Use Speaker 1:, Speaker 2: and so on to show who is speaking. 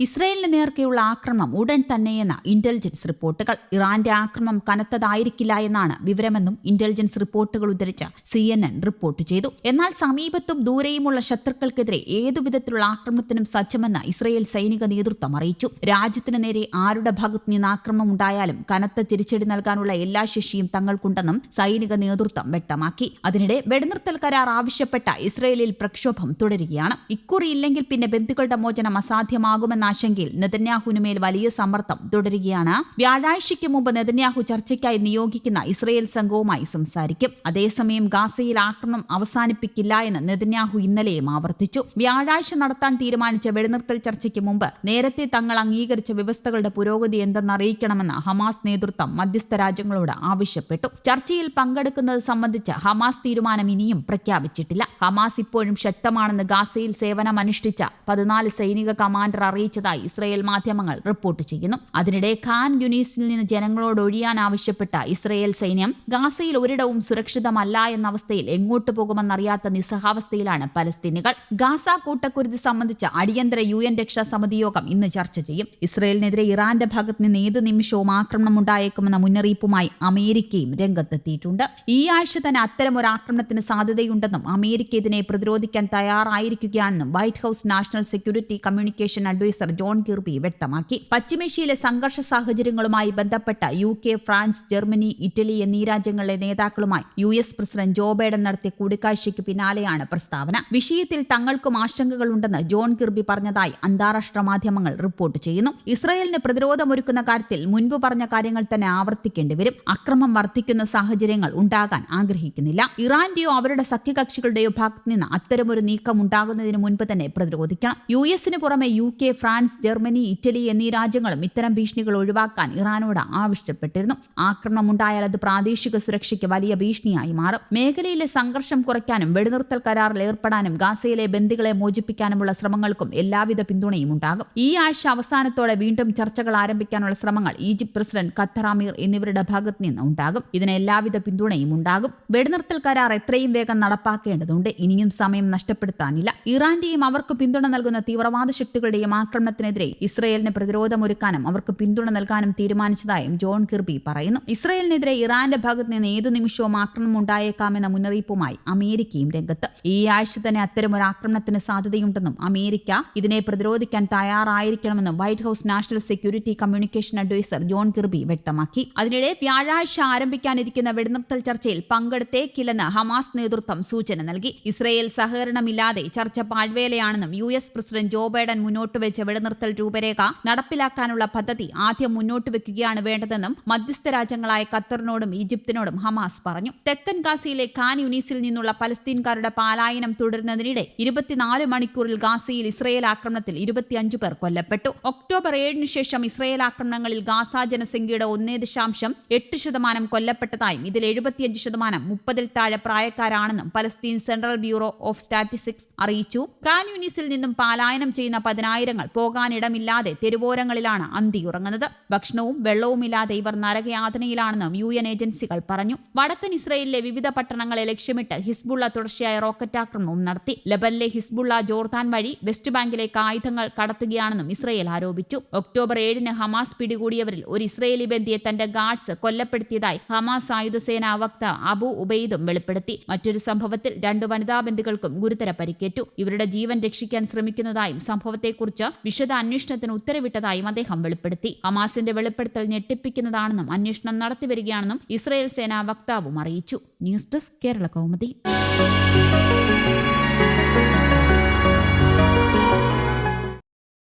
Speaker 1: ഇസ്രയേലിന് നേർക്കെയുള്ള ആക്രമണം ഉടൻ തന്നെയെന്ന ഇന്റലിജൻസ് റിപ്പോർട്ടുകൾ. ഇറാന്റെ ആക്രമണം കനത്തതായിരിക്കില്ല എന്നാണ് വിവരമെന്നും ഇന്റലിജൻസ് റിപ്പോർട്ടുകൾ ഉദ്ധരിച്ച സി റിപ്പോർട്ട് ചെയ്തു. എന്നാൽ സമീപത്തും ദൂരെയുമുള്ള ശത്രുക്കൾക്കെതിരെ ഏതുവിധത്തിലുള്ള ആക്രമണത്തിനും സജ്ജമെന്ന് ഇസ്രയേൽ സൈനിക നേതൃത്വം അറിയിച്ചു. രാജ്യത്തിനു നേരെ ആരുടെ ഭാഗത്ത് നിന്ന് ആക്രമണം ഉണ്ടായാലും കനത്ത തിരിച്ചടി നൽകാനുള്ള എല്ലാ ശേഷിയും തങ്ങൾക്കുണ്ടെന്നും സൈനിക നേതൃത്വം വ്യക്തമാക്കി. അതിനിടെ വെടിനിർത്തൽ കരാർ ആവശ്യപ്പെട്ട ഇസ്രയേലിൽ പ്രക്ഷോഭം തുടരുകയാണ്. ഇക്കുറി ഇല്ലെങ്കിൽ പിന്നെ ബന്ധുക്കളുടെ മോചനം അസാധ്യമാകുമെന്ന ആശങ്കയിൽ നെതന്യാഹുവിനുമേൽ വലിയ സമ്മർദ്ദം തുടരുകയാണ്. വ്യാഴാഴ്ചയ്ക്ക് മുമ്പ് നെതന്യാഹു ചർച്ചയ്ക്കായി നിയോഗിക്കുന്ന ഇസ്രയേൽ സംഘവുമായി സംസാരിക്കും. അതേസമയം ഗാസയിൽ ആക്രമണം അവസാനിപ്പിക്കില്ല എന്ന് നെതന്യാഹു ഇന്നലെയും ആവർത്തിച്ചു. വ്യാഴാഴ്ച നടത്താൻ തീരുമാനിച്ച വെടിനിർത്തൽ ചർച്ചയ്ക്ക് മുമ്പ് നേരത്തെ തങ്ങൾ അംഗീകരിച്ച വ്യവസ്ഥകളുടെ പുരോഗതി എന്തെന്നറിയിക്കണമെന്ന് ഹമാസ് നേതൃത്വം മധ്യസ്ഥ രാജ്യങ്ങളോട് ആവശ്യപ്പെട്ടു. ചർച്ചയിൽ പങ്കെടുക്കുന്നത് സംബന്ധിച്ച് ഹമാസ് തീരുമാനം ഇനിയും പ്രഖ്യാപിച്ചിട്ടില്ല. ഹമാസ് ഇപ്പോഴും ശക്തമാണെന്ന് ഗാസയിൽ സേവനമനുഷ്ഠിച്ച പതിനാല് സൈനിക കമാൻഡർ അറിയിച്ചതായി ഇസ്രയേൽ മാധ്യമങ്ങൾ റിപ്പോർട്ട് ചെയ്യുന്നു. അതിനിടെ ഖാൻ യുനീസിൽ നിന്ന് ജനങ്ങളോട് ഒഴിയാൻ ആവശ്യപ്പെട്ട ഇസ്രയേൽ സൈന്യം ഗാസയിൽ ഒരിടവും സുരക്ഷിതമല്ല എന്ന അവസ്ഥയിൽ എങ്ങോട്ട് പോകുമെന്നറിയാത്ത നിസ്സഹാവസ്ഥയിലാണ് പലസ്തീനികൾ. ഗാസ കൂട്ടക്കുരുതി സംബന്ധിച്ച അടിയന്തര യു എൻ രക്ഷാസമിതി യോഗം ഇന്ന് ചർച്ച ചെയ്യും. ഇസ്രയേലിനെതിരെ ഇറാന്റെ ഭാഗത്ത് നിന്ന് ഏത് നിമിഷവും ആക്രമണം ഉണ്ടായേക്കുമെന്ന മുന്നറിയിപ്പുമായി അമേരിക്കയും രംഗത്തെത്തിയിട്ടുണ്ട്. ഈ ആഴ്ച തന്നെ അത്തരം ഒരു ആക്രമണത്തിന് സാധ്യതയുണ്ടെന്നും അമേരിക്ക ഇതിനെ പ്രതിരോധിക്കാൻ തയ്യാറായിരിക്കുകയാണെന്നും white house national security communication adviser John Kirby വ്യക്തമാക്കി. പശ്ചിമേഷ്യയിലെ സംഘർഷ സാഹചര്യങ്ങളുമായി ബന്ധപ്പെട്ട U K France Germany Italy എന്നീ രാജ്യങ്ങളിലെ നേതാക്കളുമായി U S president Joe Biden നടത്തിയ കൂടിക്കാഴ്ചയ്ക്ക് പിന്നാലെയാണ് പ്രസ്താവന. വിഷയത്തിൽ തങ്ങൾക്കും ആശങ്കകളുണ്ടെന്ന് ജോൺ കിർബി പറഞ്ഞതായി അന്താരാഷ്ട്ര മാധ്യമങ്ങൾ റിപ്പോർട്ട് ചെയ്യുന്നു. ഇസ്രായേലിന് പ്രതിരോധമൊരുക്കുന്ന കാര്യത്തിൽ മുൻപ് പറഞ്ഞ കാര്യങ്ങൾ തന്നെ ആവർത്തിക്കേണ്ടി വരും. അക്രമം വർദ്ധിക്കുന്ന സാഹചര്യങ്ങൾ ഉണ്ടാകാൻ ആഗ്രഹിക്കുന്നില്ല. ഇറാന്റെയോ അവരുടെ സഖ്യകക്ഷികളുടെയോ ഭാഗത്ത് നിന്ന് അത്തരമൊരു നീക്കം ഉണ്ടാകുന്നതിന് മുൻപ് തന്നെ പ്രതിരോധിക്കണം. യു എസിന് പുറമെ യു കെ ജർമ്മനി ഇറ്റലി എന്നീ രാജ്യങ്ങളും ഇത്തരം ഭീഷണികൾ ഒഴിവാക്കാൻ ഇറാനോട് ആവശ്യപ്പെട്ടിരുന്നു. ആക്രമണം ഉണ്ടായാൽ അത് പ്രാദേശിക സുരക്ഷയ്ക്ക് വലിയ ഭീഷണിയായി മാറും. മേഖലയിലെ സംഘർഷം കുറയ്ക്കാനും വെടിനിർത്തൽ കരാറിൽ ഏർപ്പെടാനും ഗാസയിലെ ബന്ദികളെ മോചിപ്പിക്കാനുമുള്ള ശ്രമങ്ങൾക്കും എല്ലാവിധ പിന്തുണയും ഉണ്ടാകും. ഈ ആഴ്ച അവസാനത്തോടെ വീണ്ടും ചർച്ചകൾ ആരംഭിക്കാനുള്ള ശ്രമങ്ങൾ ഈജിപ്ത് പ്രസിഡന്റ് ഖത്തർ അമീർ എന്നിവരുടെ ഭാഗത്ത് നിന്ന് ഉണ്ടാകും. ഇതിന് എല്ലാവിധ പിന്തുണയും ഉണ്ടാകും. വെടിനിർത്തൽ കരാർ എത്രയും വേഗം നടപ്പാക്കേണ്ടതുണ്ട്. ഇനിയും സമയം നഷ്ടപ്പെടുത്താനില്ല. ഇറാന്റെയും അവർക്ക് പിന്തുണ നൽകുന്ന തീവ്രവാദ ശക്തികളുടെയും ആക്രമണത്തിനെതിരെ ഇസ്രയേലിന് പ്രതിരോധമൊരുക്കാനും അവർക്ക് പിന്തുണ നൽകാനും തീരുമാനിച്ചതായും ജോൺ കിർബി പറയുന്നു. ഇസ്രയേലിനെതിരെ ഇറാന്റെ ഭാഗത്ത് നിന്ന് ഏതു നിമിഷവും ആക്രമണം ഉണ്ടായേക്കാമെന്ന മുന്നറിയിപ്പുമായി അമേരിക്കയും രംഗത്ത്. ഈ ആഴ്ച തന്നെ അത്തരമൊരു ആക്രമണത്തിന് സാധ്യതയുണ്ടെന്നും അമേരിക്ക ഇതിനെ പ്രതിരോധിക്കാൻ തയ്യാറായിരിക്കണമെന്നും White House National Security Communication Adviser John Kirby വ്യക്തമാക്കി. അതിനിടെ വ്യാഴാഴ്ച ആരംഭിക്കാനിരിക്കുന്ന വെടിനിർത്തൽ ചർച്ചയിൽ പങ്കെടുത്തേക്കില്ലെന്ന് ഹമാസ് നേതൃത്വം സൂചന നൽകി. ഇസ്രയേൽ സഹകരണമില്ലാതെ ചർച്ച പാഴ്വേലയാണെന്നും U S president Joe Biden മുന്നോട്ട് വെച്ച വെടിനിർത്തൽ രൂപരേഖ നടപ്പിലാക്കാനുള്ള പദ്ധതി ആദ്യം മുന്നോട്ട് വെക്കുകയാണ് വേണ്ടതെന്നും മധ്യസ്ഥ രാജ്യങ്ങളായ ഖത്തറിനോടും ഈജിപ്തിനോടും ഹമാസ് പറഞ്ഞു. തെക്കൻ ഗാസയിലെ ഖാൻ യുനീസിൽ നിന്നുള്ള പലസ്തീൻകാരുടെ പാലായനം തുടരുന്നതിനിടെ ഇരുപത്തിനാല് മണിക്കൂറിൽ ഗാസയിൽ ഇസ്രയേൽ ആക്രമണത്തിൽ ഇരുപത്തിയഞ്ചു പേർ കൊല്ലപ്പെട്ടു. ഒക്ടോബർ ഏഴിന് ശേഷം ഇസ്രയേൽ ആക്രമണങ്ങളിൽ ഗാസ ജനസംഖ്യയുടെ ഒന്നേ ദശാംശം എട്ട് ശതമാനം കൊല്ലപ്പെട്ടതായും ഇതിൽ എഴുപത്തിയഞ്ച് ശതമാനം മുപ്പതിൽ താഴെ പ്രായക്കാരാണെന്നും Palestine Central Bureau of Statistics അറിയിച്ചു. ഖാൻ യുനീസിൽ നിന്നും പാലായനം ചെയ്യുന്ന പതിനായിരങ്ങൾ പോകാനിടമില്ലാതെ തെരുവോരങ്ങളിലാണ് അന്തിയുറങ്ങുന്നത് ഭക്ഷണവും വെള്ളവുമില്ലാതെ ഇവർ നരകയാതനയിലാണെന്നും യു എൻ ഏജൻസികൾ പറഞ്ഞു. വടക്കൻ ഇസ്രയേലിലെ വിവിധ പട്ടണങ്ങളെ ലക്ഷ്യമിട്ട് ഹിസ്ബുള്ള തുടർച്ചയായ റോക്കറ്റ് ആക്രമണവും നടത്തി. ലബനിലെ ഹിസ്ബുള്ള ജോർദാൻ വഴി വെസ്റ്റ് ബാങ്കിലേക്ക് ആയുധങ്ങൾ കടത്തുകയാണെന്നും ഇസ്രയേൽ ആരോപിച്ചു. ഒക്ടോബർ ഏഴിന് ഹമാസ് പിടികൂടിയവരിൽ ഒരു ഇസ്രയേലി ബന്ധിയെ തന്റെ ഗാർഡ്സ് കൊല്ലപ്പെടുത്തിയതായി ഹമാസ് ആയുധസേന വക്താവ് അബു ഉബൈദും വെളിപ്പെടുത്തി. മറ്റൊരു സംഭവത്തിൽ രണ്ട് വനിതാ ബന്ധികൾക്കും ഗുരുതര പരിക്കേറ്റു. ഇവരുടെ ജീവൻ രക്ഷിക്കാൻ ശ്രമിക്കുന്നതായും സംഭവത്തെക്കുറിച്ച് വിശദ അന്വേഷണത്തിന് ഉത്തരവിട്ടതായും അദ്ദേഹം വെളിപ്പെടുത്തി. ഹമാസിന്റെ വെളിപ്പെടുത്തൽ ഞെട്ടിപ്പിക്കുന്നതാണെന്നും അന്വേഷണം നടത്തിവരികയാണെന്നും ഇസ്രായേൽ സേനാ വക്താവും അറിയിച്ചു. News desk Kerala Kaumudi.